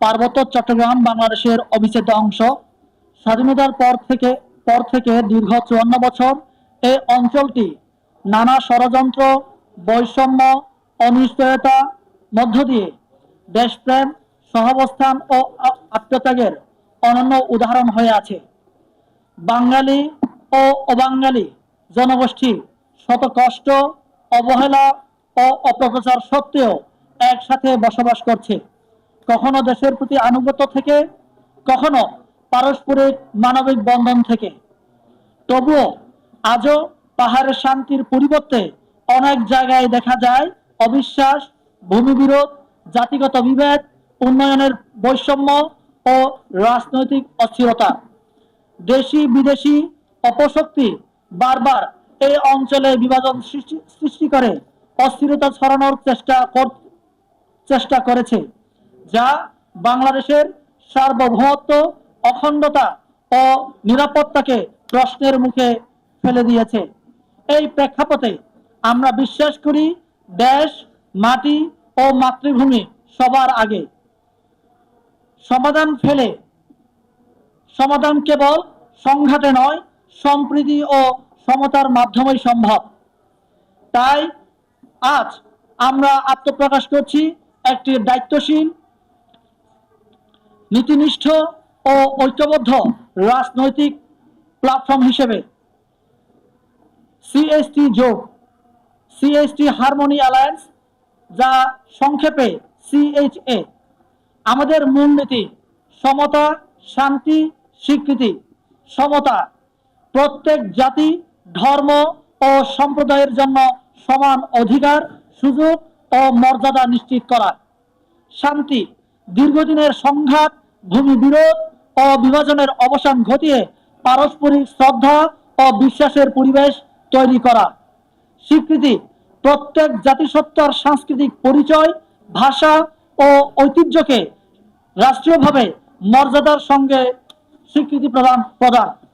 পার্বত্য চট্টগ্রাম বাংলাদেশের অবিচ্ছেদ্য অংশ। স্বাধীনতার পর থেকে পর থেকে দীর্ঘ চুয়ান্ন বছর এই অঞ্চলটি নানা ষড়যন্ত্র, বৈষম্য, অনিশ্চয়তা মধ্য দিয়ে দেশপ্রেম, সহাবস্থান ও আত্মত্যাগের অনন্য উদাহরণ হয়ে আছে। বাঙালি ও অবাঙালি জনগোষ্ঠী শত কষ্ট, অবহেলা ও অপপ্রচার সত্ত্বেও একসাথে বসবাস করছে। কখনো দেশের প্রতি আনুগত্য থেকে, কখনো পারস্পরিক মানবিক বন্ধন থেকে। তবুও আজও পাহাড়ের শান্তির পরিবর্তে অনেক জায়গায় দেখা যায় অবিশ্বাস, ভূমিবিরোধ, জাতিগত বিভেদ, উন্নয়নের বৈষম্য ও রাজনৈতিক অস্থিরতা। দেশি বিদেশি অপশক্তি বারবার এই অঞ্চলে বিভাজন সৃষ্টি করে, অস্থিরতা ছড়ানোর চেষ্টা চেষ্টা করেছে। যা বাংলাদেশের সার্বভৌমত্ব, অখণ্ডতা ও নিরাপত্তাকে প্রশ্নের মুখে ফেলে দিয়েছে। এই প্রেক্ষাপটে আমরা বিশ্বাস করি দেশ, মাটি ও মাতৃভূমি সবার আগে। সমাধান ফেলে, সমাধান কেবল সংঘাতে নয়, সম্প্রীতি ও সমতার মাধ্যমেই সম্ভব। তাই আজ আমরা আত্মপ্রকাশ করছি একটি দায়িত্বশীল নীতিনিষ্ঠ ও ঐক্যবদ্ধ রাজনৈতিক প্ল্যাটফর্ম হিসেবে সিএসটি যোগ সিএসটি হারমোনি অ্যালায়েন্স যা সংক্ষেপে সিএইচএ আমাদের মূলনীতি সমতা, শান্তি, স্বীকৃতি, সমতা, প্রত্যেক জাতি, ধর্ম ও সম্প্রদায়ের জন্য সমান অধিকার, সুযোগ ও মর্যাদা নিশ্চিত করা, শান্তি, দীর্ঘদিনের সংঘাত ভূমি বিরোধ ও বিভাজনের অবসান ঘটিয়ে পারস্পরিক শ্রদ্ধা ও বিশ্বাসের পরিবেশ তৈরি করা। স্বীকৃতি, প্রত্যেক জাতিসত্তার সাংস্কৃতিক পরিচয়, ভাষা ও ঐতিহ্যকে রাষ্ট্রীয়ভাবে মর্যাদার সঙ্গে স্বীকৃতি প্রদান প্রদান।